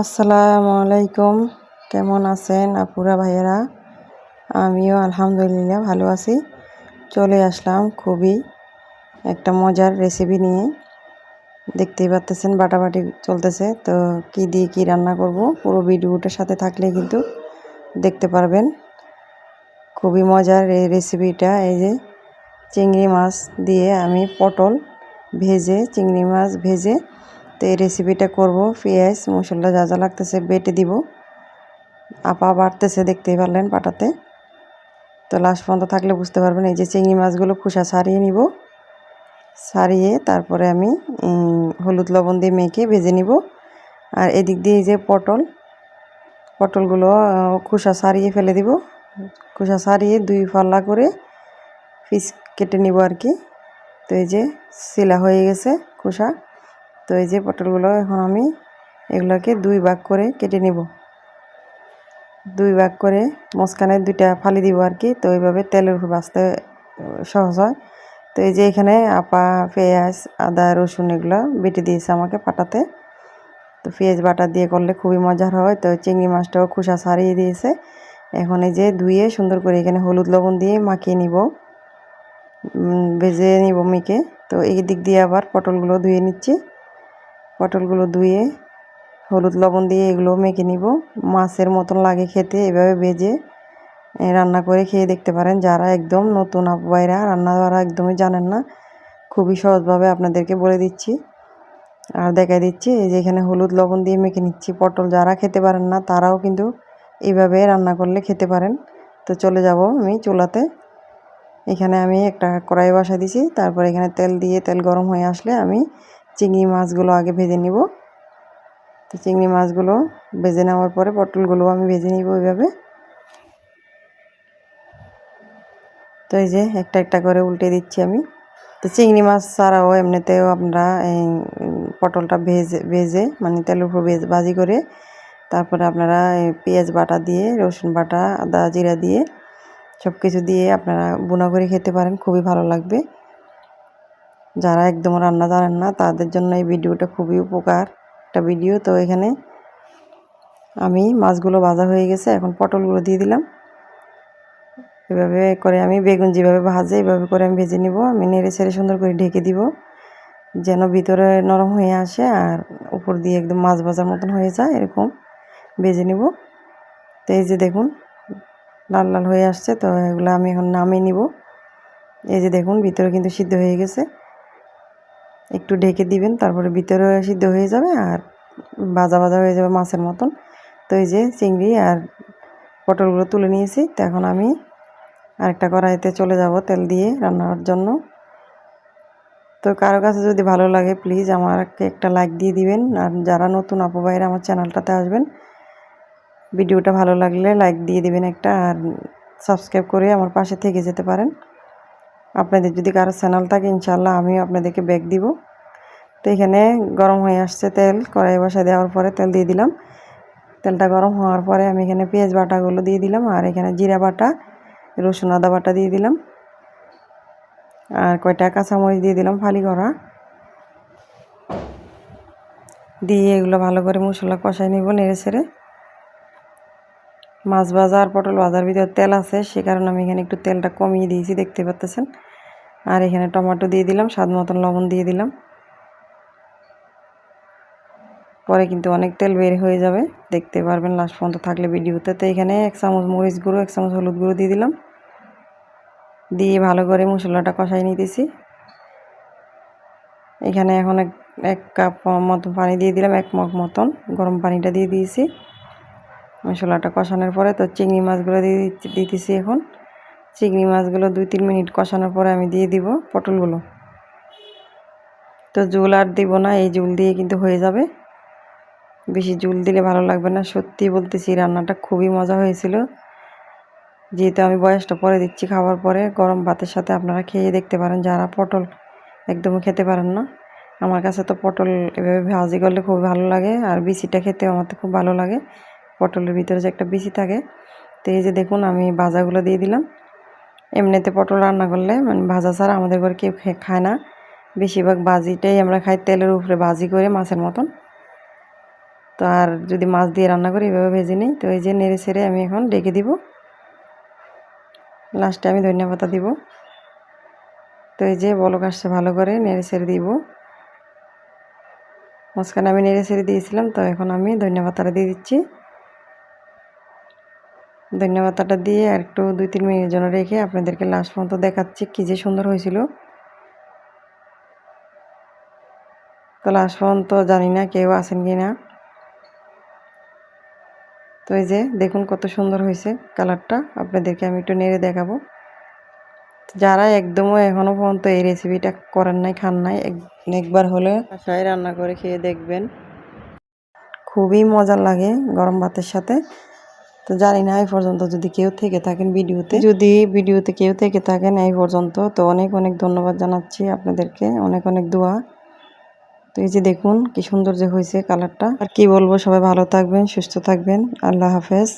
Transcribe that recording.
আসসালামু আলাইকুম। কেমন আছেন আপুরা ভাইয়েরা? আমিও আলহামদুলিল্লাহ ভালো আছি। চলে আসলাম খুবই একটা মজার রেসিপি নিয়ে। দেখতেই পাচ্তেছেন বাটাবাটি চলতেছে। তো কি দিয়ে কি রান্না করব? পুরো ভিডিওটার সাথে থাকলে কিন্তু দেখতে পারবেন। খুবই মজার এই রেসিপিটা এই যে চিংড়ি মাছ দিয়ে আমি পটল ভেজে, চিংড়ি মাছ ভেজে তো এই রেসিপিটা করব। পেঁয়াজ, মশলা যা যা লাগতেছে বেটে দিব। আপা বাড়তেছে, দেখতেই পারলেন পাটাতে। তো লাস্ট পর্যন্ত থাকলে বুঝতে পারবেন, এই যে চিংড়ি মাছগুলো খোসা ছাড়িয়ে নিব। ছাড়িয়ে তারপরে আমি হলুদ লবণ দিয়ে মেখে ভেজে নিব। আর এদিক দিয়ে এই যে পটল, পটলগুলো খোসা ছাড়িয়ে ফেলে দিব। খোসা ছাড়িয়ে দুই ফাল্লা করে পিস কেটে নিব আর কি। তো এই যে, শিলা হয়ে গেছে খোসা। তো এই যে পটলগুলো এখন আমি এগুলোকে দুই ভাগ করে কেটে নিব। দুই ভাগ করে মাঝখানে দুইটা ফালি দিব আর কি, তো এইভাবে তেলের বাঁচতে সহজ হয়। তো এই যে এখানে আপা, পেঁয়াজ, আদা, রসুন এগুলো বেটে দিয়েছে আমাকে পাটাতে। তো পেঁয়াজ বাটা দিয়ে করলে খুবই মজার হয়, তো চিংড়ি মাছটাও খোসা ছাড়িয়ে দিয়েছে। এখন এই যে ধুয়ে সুন্দর করে এখানে হলুদ লবণ দিয়ে মাখিয়ে নিব। ভেজে নিব মেখে তো এই দিক দিয়ে আবার পটলগুলো ধুয়ে নিচ্ছি। পটলগুলো ধুয়ে হলুদ লবণ দিয়ে এগুলো মেখে নিব। মাছের মতন লাগে খেতে, এভাবে ভেজে রান্না করে খেয়ে দেখতে পারেন। যারা একদম নতুন আপাইরা রান্না করা একদমই জানেন না, খুবই সহজভাবে আপনাদেরকে বলে দিচ্ছি। আর দেখাই দিচ্ছি, এই যে এখানে হলুদ লবণ দিয়ে মেখে নিচ্ছি। পটল যারা খেতে পারেন না, তারাও কিন্তু এইভাবে রান্না করলে খেতে পারেন। তো চলে যাব আমি চুলাতে। এখানে আমি একটা কড়াই বসা দিছি, তারপর এখানে তেল দিয়ে, তেল গরম হয়ে আসলে আমি চিংড়ি মাছগুলো আগে ভেজে নিব। তো চিংড়ি মাছগুলো ভেজে নেওয়ার পরে পটলগুলো আমি ভেজে নিব ওইভাবে। তো এই যে একটা একটা করে উল্টে দিচ্ছি আমি। তো চিংড়ি মাছ ছাড়াও এমনিতেও এই পটলটা ভেজে ভেজে মানে তেলের উপর ভেজ, ভাজি করে তারপরে আপনারা পেঁয়াজ বাটা দিয়ে, রসুন বাটা, আদা, জিরা দিয়ে সব কিছু দিয়ে আপনারা বোনা করে খেতে পারেন, খুবই ভালো লাগবে। যারা একদম রান্না জানেন না, তাদের জন্য এই ভিডিওটা খুবই উপকার। একটা ভিডিও, তো এখানে আমি মাছগুলো ভাজা হয়ে গেছে, এখন পটলগুলো দিয়ে দিলাম। এভাবে করে আমি বেগুন যেভাবে ভাজে, এভাবে করে আমি ভেজে নিব। আমি নেড়ে ছেড়ে সুন্দর করে ঢেকে দিব, যেন ভিতরে নরম হয়ে আসে আর উপর দিয়ে একদম মাছ ভাজার মতন হয়ে যায়, এরকম ভেজে নিব। তো এই যে দেখুন, লাল লাল হয়ে আসছে, তো এগুলো আমি এখন নামিয়ে নিব। এই যে দেখুন, ভিতরে কিন্তু সিদ্ধ হয়ে গেছে। একটু ঢেকে দিবেন, তারপরে ভিতরে সিদ্ধ হয়ে যাবে আর ভাজা ভাজা হয়ে যাবে মাছের মতন। তো এই যে চিংড়ি আর পটলগুলো তুলে নিয়েছি, তো এখন আমি আরেকটা কড়াইতে চলে যাব তেল দিয়ে রান্নার জন্য। তো কারও কাছে যদি ভালো লাগে প্লিজ আমাকে একটা লাইক দিয়ে দিবেন, আর যারা নতুন আপু ভাইরা আমার চ্যানেলটাতে আসবেন, ভিডিওটা ভালো লাগলে লাইক দিয়ে দিবেন একটা, আর সাবস্ক্রাইব করে আমার পাশে থেকে যেতে পারেন। আপনাদের যদি কারও চ্যানেল থাকে ইনশাল্লাহ আমিও আপনাদেরকে ব্যাগ দিব। তো এখানে গরম হয়ে আসছে তেল কড়াই বসা দেওয়ার পরে তেল দিয়ে দিলাম। তেলটা গরম হওয়ার পরে আমি এখানে পেঁয়াজ বাটাগুলো দিয়ে দিলাম, আর এখানে জিরা বাটা, রসুন আদা বাটা দিয়ে দিলাম। আর কয়টা কাঁচামরিচ দিয়ে দিলাম, ফালি করা। দিয়ে এগুলো ভালো করে মশলা কষাই নিব নেড়ে ছেড়ে মাছ ভাজা আর পটল ভাজার ভিতরে তেল আছে, সে কারণে আমি এখানে একটু তেলটা কমিয়ে দিয়েছি, দেখতে পাচ্তেছেন। আর এখানে টমেটো দিয়ে দিলাম, স্বাদ মতন লবণ দিয়ে দিলাম। পরে কিন্তু অনেক তেল বের হয়ে যাবে, দেখতে পারবেন লাস্ট পর্যন্ত থাকলে ভিডিওতে। তো এখানে এক চামচ মরিচ গুঁড়ো, এক চামচ হলুদ গুঁড়ো দিয়ে দিলাম। দিয়ে ভালো করে মশলাটা কষাই নিতেছি। এখানে এখন এক এক কাপ মতন পানি দিয়ে দিলাম, এক মগ মতন। গরম পানিটা দিয়ে দিয়েছি। মশলাটা কষানোর পরে তো চিংড়ি মাছগুলো দিয়ে দিতেছি এখন। চিংড়ি মাছগুলো দুই তিন মিনিট কষানোর পরে আমি দিয়ে দিব পটলগুলো। তো জুল আর দিব না, এই জুল দিয়ে কিন্তু হয়ে যাবে। বেশি জুল দিলে ভালো লাগবে না, সত্যি বলতেছি, রান্নাটা খুবই মজা হয়েছিল। যেহেতু আমি বয়সটা পরে দিচ্ছি খাওয়ার পরে, গরম ভাতের সাথে আপনারা খেয়ে দেখতে পারেন, যারা পটল একদমই খেতে পারেন না। আমার কাছে তো পটল এভাবে ভাজি করলে খুব ভালো লাগে, আর বিচিটা খেতেও আমার তো খুব ভালো লাগে। পটলের ভিতরে যে একটা বিচি থাকে, তো এই যে দেখুন আমি ভাজাগুলো দিয়ে দিলাম। এমনিতে পটল রান্না করলে মানে ভাজা ছাড়া আমাদের ঘরে কেউ খায় না। বেশিরভাগ ভাজিটাই আমরা খাই তেলের উপরে বাজি করে মাছের মতন। তো আর যদি মাছ দিয়ে রান্না করি, এভাবে ভেজে নিই। তো এই যে নেড়ে ছেড়ে আমি এখন ডেকে দিব। লাস্টে আমি ধনিয়া পাতা দিব। তো এই যে বলক আসছে ভালো করে, নেড়ে ছেড়ে দিব। মাঝখানে আমি নেড়ে ছেড়ে দিয়েছিলাম, তো এখন আমি ধনিয়া পাতাটা দিয়ে দিচ্ছি। ধনিয়া পাতাটা দিয়ে আর একটু দুই, তিন মিনিট জন্য রেখে আপনাদেরকে লাস্ট পর্যন্ত দেখাচ্ছি কী যে সুন্দর হয়েছিল। তো লাস্ট পর্যন্ত জানি না কেউ আছেন কি না। তো এই যে দেখুন কত সুন্দর হয়েছে কালারটা আপনাদেরকে আমি একটু নেড়ে দেখাবো। যারা একদমও এখনও পর্যন্ত এই রেসিপিটা করেন নাই, খান নাই একবার হলে বাসায় রান্না করে খেয়ে দেখবেন। খুবই মজা লাগে গরম ভাতের সাথে। তো জানি না, এই পর্যন্ত যদি কেউ থেকে থাকেন ভিডিওতে। যদি ভিডিওতে কেউ থেকে থাকেন এই পর্যন্ত, তো অনেক অনেক ধন্যবাদ জানাচ্ছি আপনাদেরকে, অনেক অনেক দোয়া। তো এই যে দেখুন, কি সুন্দর যে হয়েছে কালারটা আর কি বলব, সবাই ভালো থাকবেন, সুস্থ থাকবেন। আল্লাহ হাফেজ।